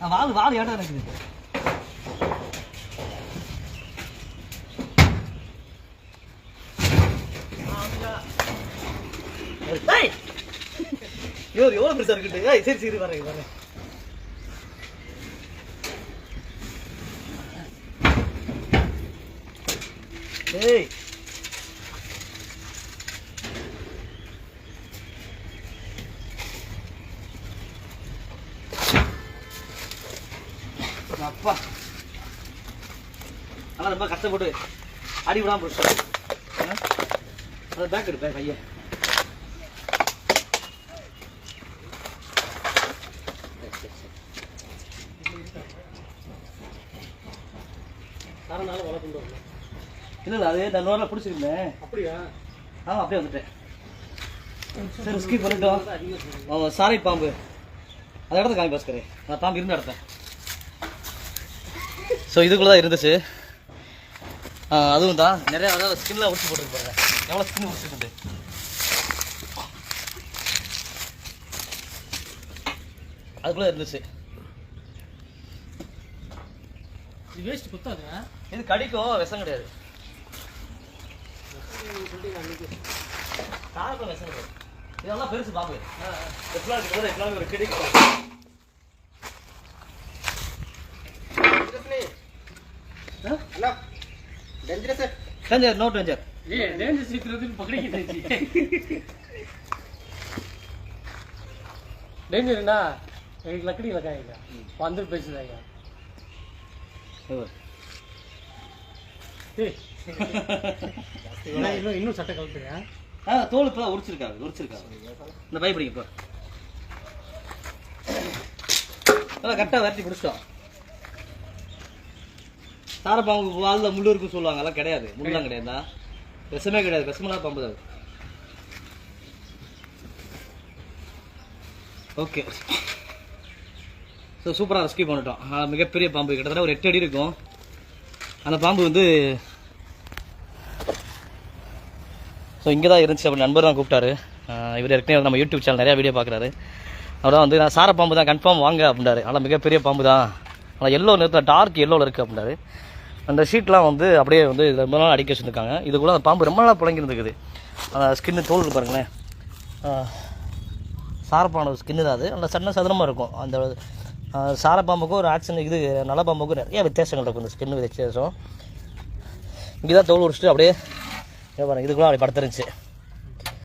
வால் வால் ஏடா இருக்குது? ஏய்! ஐயோ எவ்வளோ பெருசா இருக்குது? ஏய் சரி சரி வரேன் வரேன் ஏய்! அப்பா. ஆனால் ரொம்ப கஷ்டப்பட்டு அடி விடாம பிடிச்சிட்டேன் அது பேக் எடுப்பேன் கையை தரனால வலை கொண்டு இல்லை இல்லை அது நான் பிடிச்சிருந்தேன் அப்படியா? ஆமாம் அப்படியே வந்துட்டேன். சரி ஸ்கிப் பண்ணிட்டோம். சாரை பாம்பு. அந்த இடத்த காமி பாஸ்கரே. நான் பாம்பு இருந்த இடத்த ஸோ இதுக்குள்ளே தான் இருந்துச்சு அதுவும் தான். நிறைய அதாவது ஸ்கின்ல உடிச்சு போட்டுருக்கு பாருங்க. எவ்வளோ ஸ்கின் உடிச்சிருக்கு அதுக்குள்ளே இருந்துச்சு. இது வேஸ்ட் குத்தாது இது கடிக்கும் விஷம் கிடையாது. காரக்குள்ள விஷம் கிடையாது. இதெல்லாம் பெருசு பாம்பு. எப்பலாம் இருக்கிறது ஒரு கிடைக்கும் டேஞ்சர் நோ டேஞ்சர் ஏ டேஞ்சர் சீக்கிரத்துக்கு பக்கடிக்கிட்டு டேஞ்சர்னா எங்களுக்கு லக்கடி லக்காயிங்க வந்து பேசுதாங்க இன்னும் இன்னும் சட்டை கழட்டுங்க ஆ தோல் இப்போ உரிச்சிருக்காரு உரிச்சிருக்காரு இந்த பயப்படிங்க இப்போ நல்லா கரெக்டாக விரட்டி பிடிச்சிட்டோம் தாரப்பாம்பு வாலில் முள்ளு இருக்குன்னு சொல்லுவாங்க. அதெல்லாம் கிடையாது. முள்ளெலாம் கிடையாதா. விஷமே கிடையாது. விஷமெல்லாம் பாம்பு தான். ஓகே. ஸோ சூப்பராக ரெஸ்கியூ பண்ணிட்டோம். மிகப்பெரிய பாம்பு. கிட்டத்தட்ட ஒரு எட்டு அடி இருக்கும். அந்த பாம்பு வந்து ஸோ இங்கே தான் இருந்துச்சு. அப்படி நண்பர் தான் கூப்பிட்டாரு. இவர் ஏற்கனவே நம்ம யூடியூப் சேனல் நிறையா வீடியோ பார்க்குறாரு. அவர் தான் வந்து நான் சார பாம்பு தான் கன்ஃபார்ம் வாங்க அப்படின்றாரு. ஆனால் மிகப்பெரிய பாம்பு தான். ஆனால் எல்லோ நிறத்தில் டார்க் எல்லோவில் இருக்குது அப்படின்னாரு அந்த ஷீட்லாம் வந்து அப்படியே வந்து இது ரொம்ப நாள் அடிக்க வச்சுருக்காங்க. இது கூட அந்த பாம்பு ரொம்ப நாள் புழங்கிருந்துக்குது அந்த ஸ்கின்னு தோல் பாருங்களேன். சாரப்பான ஸ்கின்னு தான் அது. நல்லா சன்ன சதுரமாக இருக்கும். அந்த சாரப்பாம்புக்கும் ஒரு ஆக்ஷன் இது நல்ல பாம்புக்கும் நிறைய வித்தியாசங்கள் இருக்கும் இந்த ஸ்கின்னு வித்தியாசம். இங்கே தான் தோல் உடிச்சிட்டு அப்படியே பாருங்கள் பாருங்க இதுக்குள்ள அப்படி படுத்துருந்துச்சு.